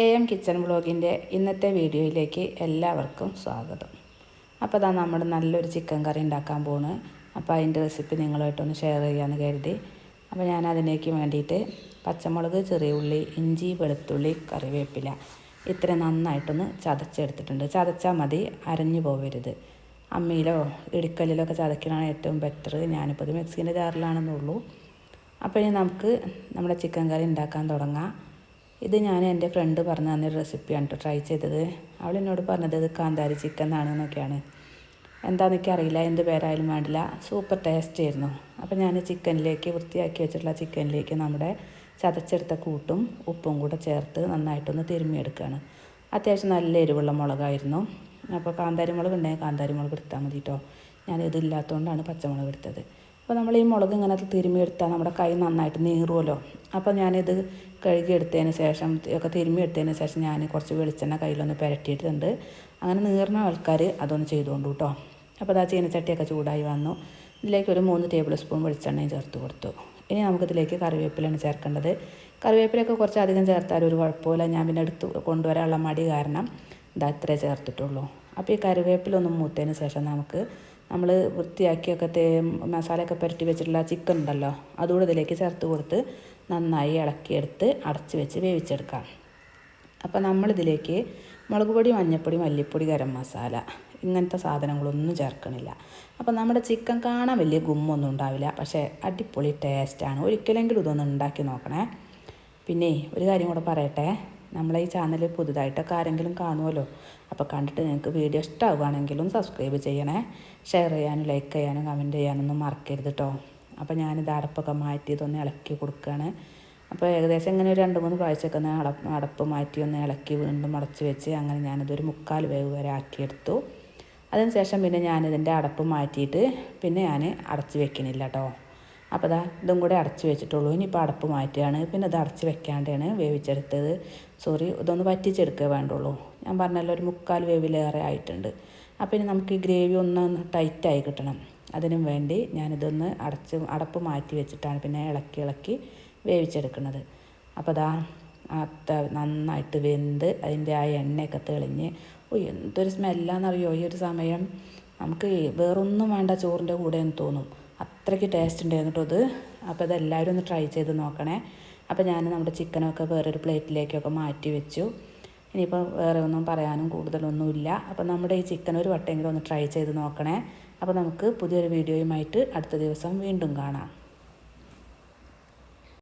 A M kitchen വ്ളോഗിന്റെ ഇന്നത്തെ വീഡിയോയിലേക്ക് എല്ലാവർക്കും സ്വാഗതം. അപ്പോൾ അതാ നമ്മൾ നല്ലൊരു ചിക്കൻ കറി ഉണ്ടാക്കാൻ പോണ്. അപ്പോൾ അതിന്റെ റെസിപ്പി നിങ്ങളുമായിട്ടൊന്ന് ഷെയർ ചെയ്യാമെന്ന് കരുതി. അപ്പോൾ ഞാൻ അതിലേക്ക് വേണ്ടിയിട്ട് പച്ചമുളക് ചെറിയ ഉള്ളി ഇഞ്ചി വെളുത്തുള്ളി കറിവേപ്പില ഇത്ര നന്നായിട്ടൊന്ന് ചതച്ചെടുത്തിട്ടുണ്ട്. ചതച്ചാൽ മതി അരഞ്ഞു പോവരുത്. അമ്മിയിലോ ഇടിക്കല്ലിലോ ഒക്കെ ചതക്കലാണ് ഏറ്റവും ബെറ്റർ ഞാനിപ്പോൾ ഇത് മിക്സീന്റെ ജാറിലാണെന്നുള്ളൂ. അപ്പോൾ ഇനി നമുക്ക് നമ്മുടെ ചിക്കൻ കറി ഉണ്ടാക്കാൻ തുടങ്ങാം. ഇത് ഞാൻ എന്റെ ഫ്രണ്ട് പറഞ്ഞു തന്നൊരു റെസിപ്പിയാണ് കേട്ടോ ട്രൈ ചെയ്തത്. അവൾ എന്നോട് പറഞ്ഞത് ഇത് കാന്താരി ചിക്കൻ ആണെന്നൊക്കെയാണ് എന്താണെന്ന് എനിക്കറിയില്ല എന്ത് പേരായാലും വേണ്ടില്ല. സൂപ്പർ ടേസ്റ്റ് ആയിരുന്നു. അപ്പോൾ ഞാൻ ചിക്കനിലേക്ക് വൃത്തിയാക്കി വെച്ചിട്ടുള്ള ചിക്കനിലേക്ക് നമ്മുടെ ചതച്ചെടുത്ത കൂട്ടും ഉപ്പും കൂടെ ചേർത്ത് നന്നായിട്ടൊന്ന് തിരുമ്മിയെടുക്കുകയാണ്. അത്യാവശ്യം നല്ല എരിവുള്ള മുളകായിരുന്നു. അപ്പോൾ കാന്താരി മുളക് ഉണ്ടെങ്കിൽ കാന്താരി മുളക് എടുത്താൽ മതി കേട്ടോ ഞാൻ ഇതില്ലാത്തതുകൊണ്ടാണ് പച്ചമുളക് എടുത്തത്. അപ്പോൾ നമ്മൾ ഈ മുളക് ഇങ്ങനെ തിരുമ്മിയെടുത്താൽ നമ്മുടെ കൈ നന്നായിട്ട് നീറുമല്ലോ അപ്പോൾ ഞാനിത് കഴുകിയെടുത്തതിന് ശേഷം ഒക്കെ തിരുമ്മിയെടുത്തതിന് ശേഷം ഞാൻ കുറച്ച് വെളിച്ചെണ്ണ കയ്യിലൊന്ന് പുരട്ടിയിട്ടുണ്ട്. അങ്ങനെ നീർന്ന ആൾക്കാർ അതൊന്ന് ചെയ്തുകൊണ്ടു കേട്ടോ അപ്പോൾ അതാ ചീനച്ചട്ടിയൊക്കെ ചൂടായി വന്നു. ഇതിലേക്ക് ഒരു മൂന്ന് ടേബിൾ സ്പൂൺ വെളിച്ചെണ്ണയും ചേർത്ത് കൊടുത്തു. ഇനി നമുക്കിതിലേക്ക് കറിവേപ്പിലാണ് ചേർക്കേണ്ടത്. കറിവേപ്പിലൊക്കെ കുറച്ച് അധികം ചേർത്താൽ ഒരു കുഴപ്പമില്ല. ഞാൻ പിന്നെ എടുത്ത് കൊണ്ടുവരാനുള്ള മടി കാരണം ഇതാ ഇത്രേ ചേർത്തിട്ടുള്ളൂ. അപ്പോൾ ഈ കറിവേപ്പിലൊന്ന് മൂത്തതിന് ശേഷം നമുക്ക് നമ്മൾ വൃത്തിയാക്കിയൊക്കെ തേ മസാലയൊക്കെ പുരട്ടി വെച്ചിട്ടുള്ള ചിക്കൻ ഉണ്ടല്ലോ അതുകൂടെ ഇതിലേക്ക് ചേർത്ത് കൊടുത്ത് നന്നായി ഇളക്കിയെടുത്ത് അടച്ച് വെച്ച് വേവിച്ചെടുക്കാം. അപ്പോൾ നമ്മളിതിലേക്ക് മുളക് പൊടി മഞ്ഞൾപ്പൊടി മല്ലിപ്പൊടി ഗരം മസാല ഇങ്ങനത്തെ സാധനങ്ങളൊന്നും ചേർക്കണില്ല. അപ്പോൾ നമ്മുടെ ചിക്കൻ കാണാൻ വലിയ ഗുമ്മൊന്നും ഉണ്ടാവില്ല. പക്ഷേ അടിപൊളി ടേസ്റ്റാണ്. ഒരിക്കലെങ്കിലും ഇതൊന്ന് ഉണ്ടാക്കി നോക്കണേ. പിന്നെ ഒരു കാര്യം കൂടെ പറയട്ടെ. നമ്മളെ ഈ ചാനൽ പുതുതായിട്ടൊക്കെ ആരെങ്കിലും കാണുമല്ലോ അപ്പോൾ കണ്ടിട്ട് നിങ്ങൾക്ക് വീഡിയോ ഇഷ്ടമാവുകയാണെങ്കിലും സബ്സ്ക്രൈബ് ചെയ്യണേ. ഷെയർ ചെയ്യാനും ലൈക്ക് ചെയ്യാനും കമന്റ് ചെയ്യാനൊന്നും മറക്കരുത് കേട്ടോ അപ്പോൾ ഞാനിത് അടപ്പൊക്കെ മാറ്റി ഇതൊന്ന് ഇളക്കി കൊടുക്കുകയാണ് അപ്പോൾ ഏകദേശം ഇങ്ങനെ ഒരു രണ്ട് മൂന്ന് പ്രാവശ്യമൊക്കെ ഒന്ന് അടപ്പ് അടപ്പ് മാറ്റി ഒന്ന് ഇളക്കി വീണ്ടും അടച്ച് വെച്ച് അങ്ങനെ ഞാനിതൊരു മുക്കാൽ വേവ് വരെ ആക്കിയെടുത്തു. അതിനുശേഷം പിന്നെ ഞാനിതിന്റെ അടപ്പ് മാറ്റിയിട്ട് പിന്നെ ഞാൻ അടച്ച് വെക്കണില്ല കേട്ടോ അപ്പോൾ ഇതാ ഇതും കൂടെ അടച്ച് വെച്ചിട്ടുള്ളൂ. ഇനിയിപ്പോൾ അടപ്പ് മാറ്റുകയാണ്. പിന്നെ ഇത് അടച്ച് വെക്കാണ്ടാണ് വേവിച്ചെടുത്തത്. സോറി ഇതൊന്ന് വറ്റിച്ചെടുക്കുക വേണ്ടുള്ളൂ. ഞാൻ പറഞ്ഞല്ലോ ഒരു മുക്കാൽ വേവിലേറെ ആയിട്ടുണ്ട്. അപ്പോൾ ഇനി നമുക്ക് ഈ ഗ്രേവി ഒന്ന് ടൈറ്റായി കിട്ടണം. അതിനും വേണ്ടി ഞാനിതൊന്ന് അടച്ച് അടപ്പ് മാറ്റി വെച്ചിട്ടാണ് പിന്നെ ഇളക്കി ഇളക്കി വേവിച്ചെടുക്കുന്നത്. അപ്പോൾ ദാ അത്ത നന്നായിട്ട് വെന്ത് അതിന്റെ ആ എണ്ണയൊക്കെ തെളിഞ്ഞ് ഓ എന്തൊരു സ്മെല്ലാണെന്നറിയോ ഈ ഒരു സമയം നമുക്ക് വേറൊന്നും വേണ്ട ചോറിന്റെ കൂടെ എന്ന് തോന്നും. അത്രയ്ക്ക് ടേസ്റ്റ് ഉണ്ടായിരുന്നു ഇത്. അപ്പോൾ ഇതെല്ലാവരും ഒന്ന് ട്രൈ ചെയ്ത് നോക്കണേ. അപ്പോൾ ഞാൻ നമ്മുടെ ചിക്കനൊക്കെ വേറൊരു പ്ലേറ്റിലേക്കൊക്കെ മാറ്റി വെച്ചു. ഇനിയിപ്പോൾ വേറെ ഒന്നും പറയാനും കൂടുതലൊന്നുമില്ല. അപ്പോൾ നമ്മുടെ ഈ ചിക്കൻ ഒരു വട്ടമെങ്കിലും ഒന്ന് ട്രൈ ചെയ്ത് നോക്കണേ. അപ്പോൾ നമുക്ക് പുതിയൊരു വീഡിയോയുമായിട്ട് അടുത്ത ദിവസം വീണ്ടും കാണാം.